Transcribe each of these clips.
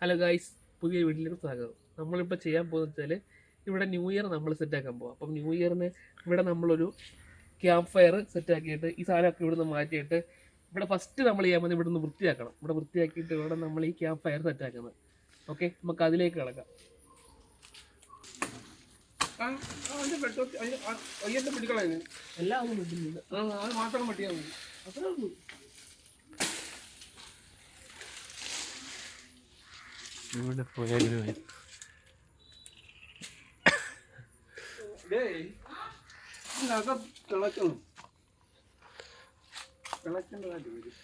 Hello guys പുതിയ വീട്ടിലേക്ക് സ്വാഗതം. നമ്മളിപ്പോൾ ചെയ്യാൻ പോകുന്നത് വെച്ചാൽ ഇവിടെ ന്യൂ ഇയർ നമ്മൾ സെറ്റാക്കാൻ പോകാം അപ്പം ന്യൂ ഇയറിന് ഇവിടെ നമ്മളൊരു ക്യാമ്പ് ഫയർ സെറ്റാക്കിയിട്ട് ഈ സാധനമൊക്കെ ഇവിടുന്ന് മാറ്റിയിട്ട് ഇവിടെ ഫസ്റ്റ് നമ്മൾ ചെയ്യാൻ പോകുന്നത് ഇവിടുന്ന് വൃത്തിയാക്കണം. ഇവിടെ വൃത്തിയാക്കിയിട്ട് ഇവിടെ നമ്മൾ ഈ ക്യാമ്പ് ഫയർ സെറ്റാക്കുന്നത് ഓക്കെ നമുക്ക് അതിലേക്ക് കിടക്കാം. എല്ലാം ഒന്നും അത് മാത്രം പട്ടിയാ മതി. അത്രേ ഉള്ളൂ. ഇവിടെ പോയാലും തിളക്കണം. വരും.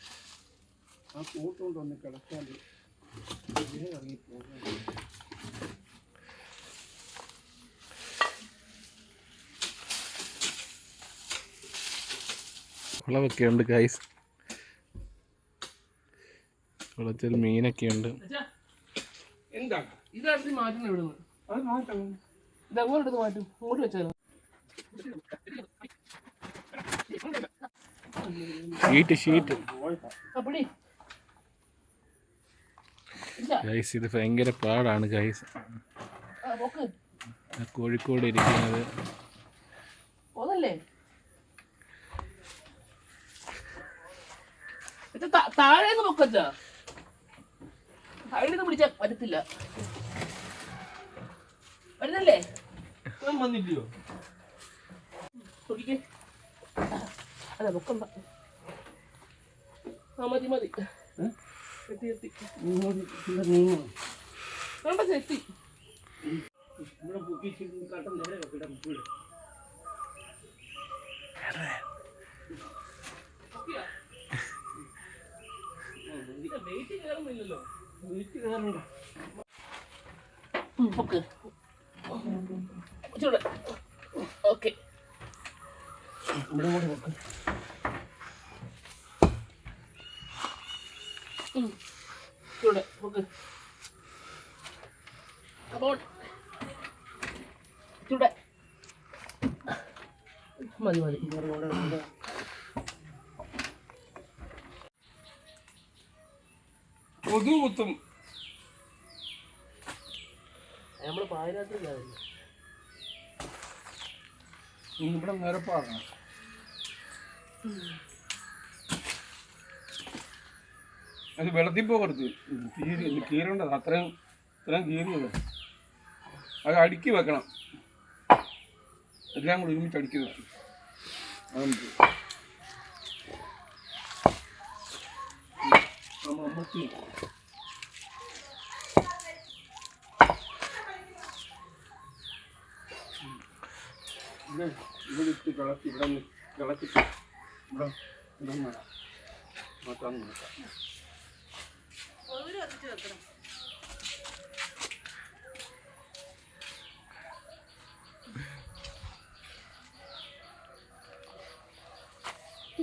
ആ കൂട്ടുകൊണ്ട് ഒന്ന് കിടക്കാൻ ഇറങ്ങി പോകാൻ കുളമൊക്കെ ഉണ്ട് ഗൈസ് കുളത്തിൽ മീനൊക്കെ ഉണ്ട്. ഇതടുത്ത് ഇവിടുന്ന് അത് മാറ്റം ഇത് അങ്ങോട്ട് എടുത്ത് മാറ്റും. അങ്ങോട്ട് വെച്ചാലോ? ഷീറ്റ് ഷീറ്റ് അപ്പടി ഇല്ല. ഗൈസ് ഇത് ഭയങ്കര പാടാണ് ഗൈസ് കോഴിക്കോട് ഇരിക്കുന്നത്. താഴെ ഇത് താ- നിന്ന് പൊക്കച്ചാ താഴേന്ന് പിടിച്ചാ പറ്റത്തില്ല. വരുന്നല്ലേ? വന്നില്ലയോ? അതെ അല്ല പൊക്കണ്ട ആ മതി മതി. എത്തി എത്തി. വേണ്ട എത്തി ഇവിടെ പൊക്കി കട്ടൻ നേരെ വീട് വെയിറ്റ് കയറുന്നില്ലല്ലോ പൊക്ക് ചൂട് ഓക്കെ. ഇവിടെ കൂടെ. വെക്ക് ചൂട് പൊക്ക് അപ്പോൾ ചൂട് മതി മതി. കൊതു കുത്തും ഇവിടെ നിരപ്പാകണം അത് വെള്ളത്തിൽ പോകരുത്. കീറി കീറേണ്ടത്. അത്രയും ഇത്രയും കീറിയത്. അത് അടുക്കി വെക്കണം. എല്ലാം കൂടി ഒരുമിച്ച് അടുക്കി വെക്കും. അതൊന്ന് അമ്മത്തി ഇവിടെ ഇട്ട് കിളച്ച് ഇവിടെ കിളച്ചിട്ട് ഇവിടെ ഇവിടെ നടാം മൊത്തം നോക്കാം.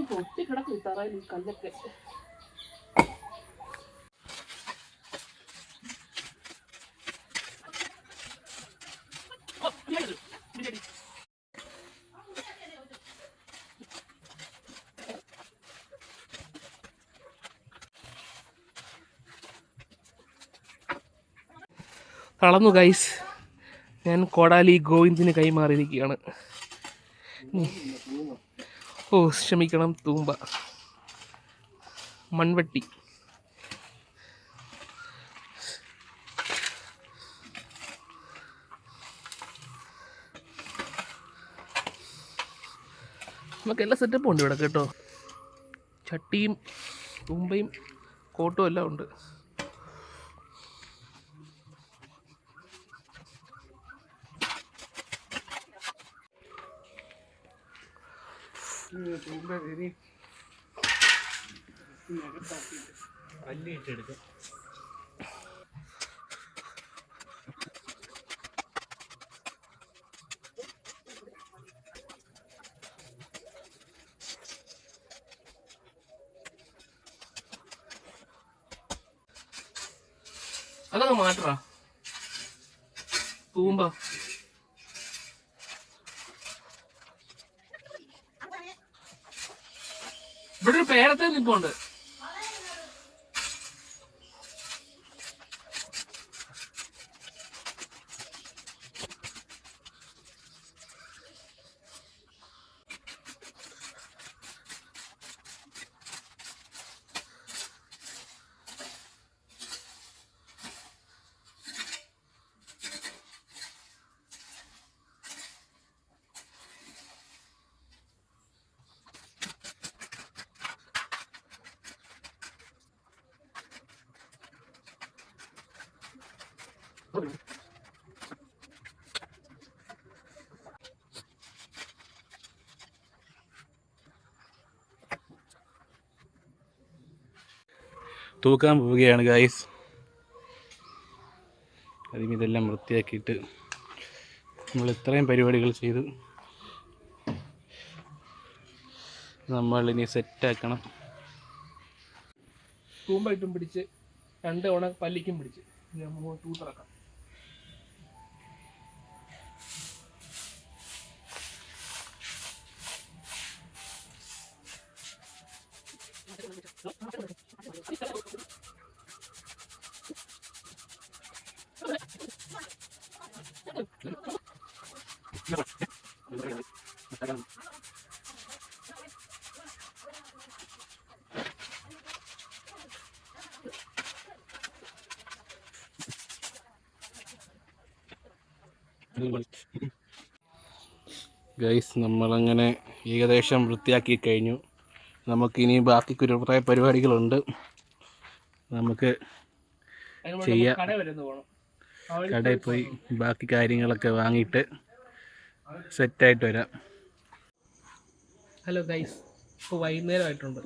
പൊട്ടി കിടക്കും തറയിൽ കല്ലൊക്കെ. തളർന്നു ഗൈസ് ഞാൻ കോടാലി ഗോവിന്ദിന് കൈമാറിയിരിക്കുകയാണ്. ഓ ക്ഷമിക്കണം തൂമ്പ. മൺവെട്ടി. നമുക്ക് എല്ലാ സെറ്റപ്പും ഉണ്ട് ഇവിടെ കേട്ടോ. ചട്ടിയും തൂമ്പയും കോട്ടും എല്ലാം ഉണ്ട്. കല്ലിട്ടെടുക്കാം അതൊക്കെ മാറ്ററാ. തൂമ്പ. പേരത്തെ നിൽപ്പുണ്ട്. തൂക്കാൻ പോവുകയാണ് ഗായ്സ് അതിന് ഇതെല്ലാം വൃത്തിയാക്കിയിട്ട് നമ്മൾ ഇത്രയും പരിപാടികൾ ചെയ്തു. നമ്മൾ ഇനി സെറ്റാക്കണം തൂമ്പായിട്ടും പിടിച്ച് രണ്ട് തവണ പല്ലിക്കും പിടിച്ച്. നമ്മൾ തൂത്തിറക്കാം ഗൈസ് നമ്മളങ്ങനെ ഏകദേശം വൃത്തിയാക്കി കഴിഞ്ഞു. നമുക്കിനി ബാക്കി കുറേ പരിപാടികളുണ്ട്. നമുക്ക് ചെയ്യാം. കടയിൽ പോയി ബാക്കി കാര്യങ്ങളൊക്കെ വാങ്ങിയിട്ട് സെറ്റായിട്ട് വരാം. ഹലോ ഗൈസ് ഇപ്പോൾ വൈകുന്നേരമായിട്ടുണ്ട്.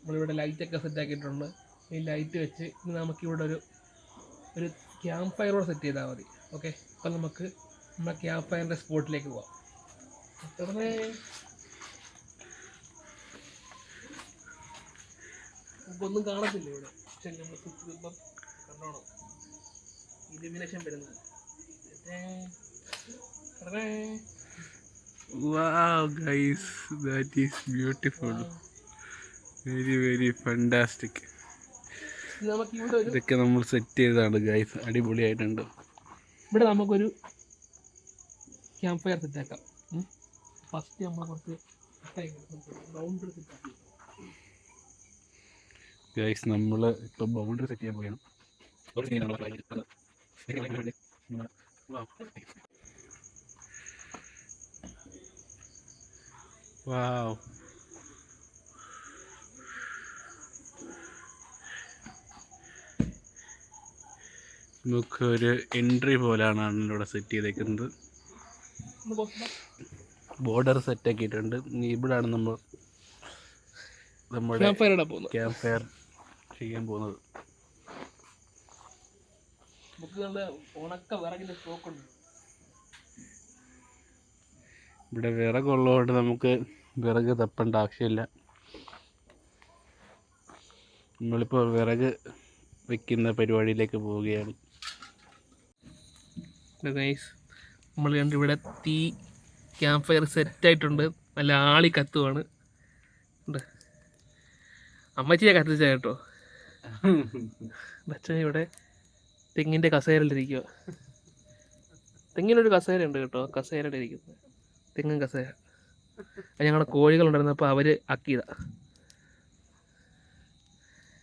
നമ്മളിവിടെ ലൈറ്റൊക്കെ സെറ്റ് ആക്കിയിട്ടുണ്ട്. ഈ ലൈറ്റ് വെച്ച് ഇനി നമുക്കിവിടെ ഒരു ഒരു ക്യാമ്പ് ഫയറോട് സെറ്റ് ചെയ്താൽ മതി. ഓക്കെ അപ്പം നമുക്ക് നമ്മുടെ ക്യാമ്പ് ഫയറിന്റെ സ്പോട്ടിലേക്ക് പോവാം. ഒന്നും കാണത്തില്ല ഇവിടെ? പക്ഷെ നമ്മൾ സുത്തുമ്പം കണ്ടോണം. ഇലുമിനേഷൻ വരുന്നത്. Wow, guys, that is beautiful. Very very fantastic ഇതൊക്കെ നമ്മൾ സെറ്റ് ചെയ്തതാണ് ഗൈസ് അടിപൊളിയായിട്ടുണ്ട്. ഇവിടെ നമുക്കൊരു ക്യാമ്പ് ഫയർ സെറ്റാക്കാം ഫസ്റ്റ് നമ്മൾ കുറച്ച് ബൗണ്ടറി സെറ്റാക്കി ഗൈസ് നമ്മൾ ഇപ്പോൾ ബൗണ്ടറി സെറ്റ് ചെയ്യാൻ പോയാണ് വാവ് നമുക്ക് ഒരു എൻട്രി പോലാണ് ഇവിടെ സെറ്റ് ചെയ്തേക്കുന്നത്. ബോർഡർ സെറ്റ് ആക്കിയിട്ടുണ്ട് ഇവിടാണ് നമ്മൾ നമ്മുടെ ക്യാമ്പ് ഫയർ ചെയ്യാൻ പോകുന്നത്. ഇവിടെ വിറകുള്ളതുകൊണ്ട് നമുക്ക് വിറക് തപ്പേണ്ട ആവശ്യമില്ല. നമ്മളിപ്പോൾ വിറക് വെക്കുന്ന പരിപാടിയിലേക്ക് പോവുകയാണ്. നമ്മൾ കണ്ടിവിടെ തീ ക്യാമ്പ് ഫയർ സെറ്റായിട്ടുണ്ട്. നല്ല ആളി കത്തുവാണ്. അമ്മച്ചിയെ കത്തിച്ച കേട്ടോ. അച്ഛൻ ഇവിടെ തെങ്ങിന്റെ കസേരയിലിരിക്കുക തെങ്ങിനൊരു കസേര ഉണ്ട് കേട്ടോ. കസേരയുടെ ഇരിക്കുന്നത്. തെങ്ങും കസേര. ഞങ്ങളുടെ കോഴികളുണ്ടായിരുന്നപ്പോൾ അവർ ആക്കിയതാ.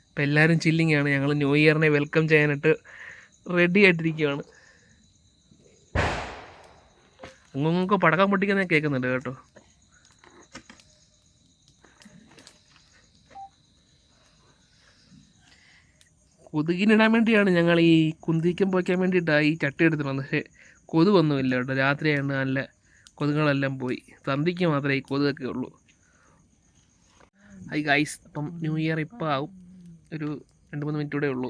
അപ്പം എല്ലാവരും ചില്ലിങ്ങാണ്. ഞങ്ങൾ ന്യൂ ഇയറിനെ വെൽക്കം ചെയ്യാനായിട്ട് റെഡി ആയിട്ടിരിക്കുകയാണ് അങ്ങൊക്കെ പടക്കം പൊട്ടിക്കുന്ന കേൾക്കുന്നുണ്ട് കേട്ടോ. കൊതുകിനിടാൻ വേണ്ടിയാണ് ഞങ്ങൾ ഈ കുന്തിക്കം പോയ്ക്കാൻ വേണ്ടിയിട്ടാണ് ഈ ചട്ടി എടുത്തിട്ട് വന്നത്. പക്ഷേ കൊതുകൊന്നുമില്ല കേട്ടോ. രാത്രിയാണ് നല്ല കൊതുകുകളെല്ലാം പോയി. തന്തിക്ക് മാത്രമേ ഈ കൊതുകൊക്കെ ഉള്ളൂ. ഹൈ ഗൈസ് അപ്പം ന്യൂ ഇയർ ഇപ്പോൾ ആവും. ഒരു രണ്ട് മൂന്ന് മിനിറ്റ് കൂടെ ഉള്ളൂ.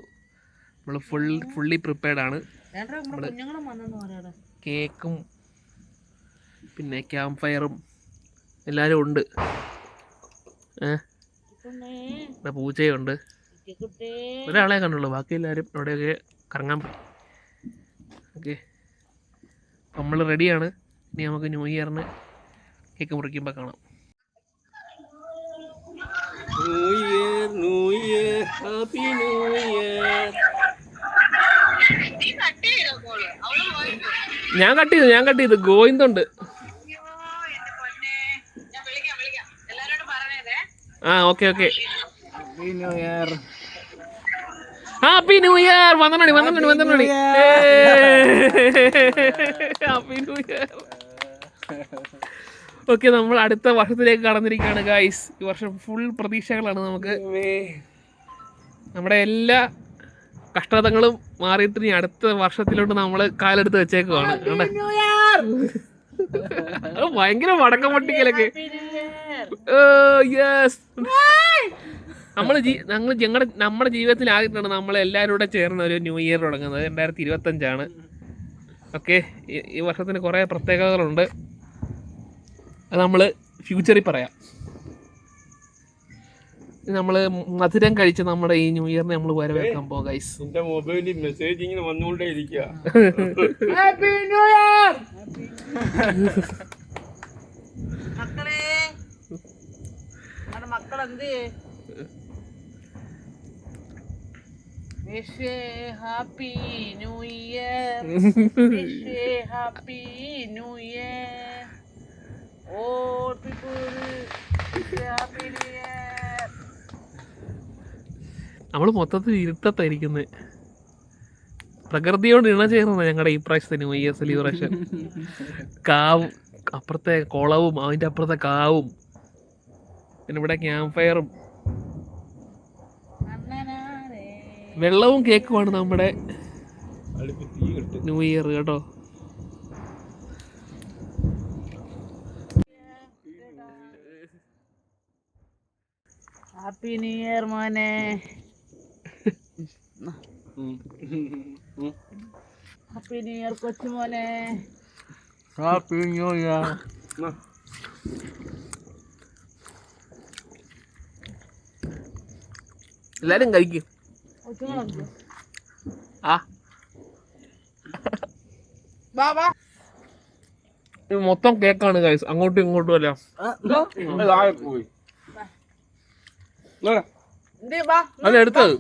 നമ്മൾ ഫുൾ ഫുള്ളി പ്രിപ്പയർഡ് ആണ് നമ്മൾ കേക്കും പിന്നെ ക്യാമ്പ് ഫയറും എല്ലാവരും ഉണ്ട്. ഏ? ഇവിടെ പൂച്ചയുണ്ട് ഒരാളെ കണ്ടുള്ളൂ. ബാക്കി എല്ലാവരും അവിടെയൊക്കെ കറങ്ങാൻ പോയി. ഓക്കെ. നമ്മൾ റെഡിയാണ്. ഇനി നമുക്ക് ന്യൂ ഇയറിന് കേക്ക് മുറിക്കുമ്പോൾ കാണാം. New year new year happy new year. ഞാൻ കട്ട് ചെയ്തു ഞാൻ കട്ട് ചെയ്തു. ഗോവിന്ദുണ്ട്. ആ okay okay. Happy new year വന്നോണി വന്നോണി വന്നോണി ഹാപ്പി ന്യൂ ഇയർ ഓക്കെ നമ്മൾ അടുത്ത വർഷത്തിലേക്ക് കടന്നിരിക്കുകയാണ് ഗായ്സ് ഈ വർഷം ഫുൾ പ്രതീക്ഷകളാണ് നമുക്ക്. നമ്മുടെ എല്ലാ കഷ്ടതകളും മാറിയിട്ട് ഇനി അടുത്ത വർഷത്തിലോട്ട് നമ്മൾ കാലെടുത്ത് വെച്ചേക്കുവാണ്. ഭയങ്കര വടക്കം പൊട്ടിക്കലൊക്കെ യെസ് നമ്മൾ ഞങ്ങൾ ഞങ്ങളുടെ നമ്മുടെ ജീവിതത്തിൽ ആദ്യമായിട്ടാണ് നമ്മൾ എല്ലാവരും കൂടെ ചേർന്ന് ഒരു ന്യൂ ഇയർ തുടങ്ങുന്നത്. രണ്ടായിരത്തി ഇരുപത്തഞ്ചാണ്. ഓക്കെ ഈ വർഷത്തിന് കുറേ പ്രത്യേകതകളുണ്ട്. അത് നമ്മൾ ഫ്യൂച്ചറിൽ പറയാം. നമ്മൾ മധുരം കഴിച്ച് നമ്മുടെ ഈ ന്യൂ ഇയറിനെ നമ്മൾ ഗൈസ് എന്റെ മൊബൈലിൽ മെസ്സേജ് ഇങ്ങനെ വന്നുകൊണ്ടേ ഇരിക്കുക മക്കളെ നമ്മുടെ wish happy new year. Happy new year. All happy new year. മൊത്തത്തിൽ ഇരുട്ടത്തായിരിക്കുന്നത് പ്രകൃതിയോട് ഇണ ചേർന്നതാണ് ഞങ്ങളുടെ ഈ പ്രാവശ്യത്തെ ന്യൂ ഇയർ സെലിബ്രേഷൻ. കാവും അപ്പുറത്തെ കുളവും അതിന്റെ അപ്പുറത്തെ കാവും. പിന്നെ ഇവിടെ ക്യാമ്പ് ഫയറും വെള്ളവും കേക്കുമാണ് നമ്മുടെ അടുപ്പ് തീ കിട്ടും. ന്യൂ ഇയർ കേട്ടോ. ഹാപ്പി ന്യൂ ഇയർ മോനെ. ഹാപ്പി ന്യൂ ഇയർ കൊച്ചു മോനെ. ഹാപ്പി ന്യൂ ഇയർ എല്ലാരും കഴിക്കും. ആ. വാ വാ. ഇത് മൊത്തം കേക്കാണ് ഗൈസ് അങ്ങോട്ടും ഇങ്ങോട്ടും അല്ല. താഴെ പോയി. നോടാ, എന്തേ വാ അത് എടുത്തത്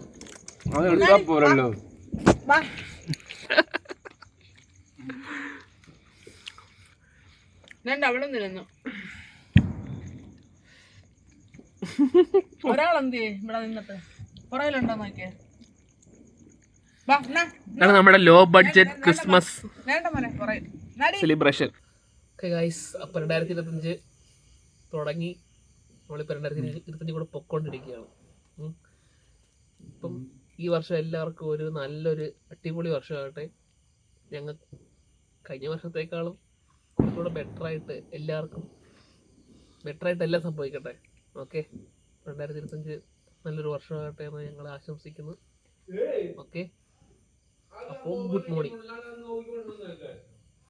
അത് എടുത്താ പോരല്ലോ. ഞാൻ അവിടെ നിന്നു ഒരാളെന്തേ ഇവിടെ നിന്നിട്ട്? പുറകിലുണ്ടോ നോക്കിയേ? വാ എന്നാ. ഇതാണ് നമ്മുടെ low budget Christmas celebration okay guys രണ്ടായിരത്തി ഇരുപത്തഞ്ച് തുടങ്ങി. നമ്മളിപ്പോൾ രണ്ടായിരത്തി ഇരുപത്തഞ്ച് കൂടെ പൊക്കോണ്ടിരിക്കുകയാണ്. ഇപ്പം ഈ വർഷം എല്ലാവർക്കും ഒരു നല്ലൊരു അടിപൊളി വർഷമാകട്ടെ. ഞങ്ങൾ കഴിഞ്ഞ വർഷത്തേക്കാളും കുറച്ചുകൂടെ ബെറ്ററായിട്ട് എല്ലാവർക്കും ബെറ്ററായിട്ട് എല്ലാം സംഭവിക്കട്ടെ. ഓക്കെ രണ്ടായിരത്തി ഇരുപത്തഞ്ച് നല്ലൊരു വർഷമാകട്ടെ എന്ന് ഞങ്ങൾ ആശംസിക്കുന്നു. ഓക്കെ അപ്പോൾ ഗുഡ് മോർണിംഗ്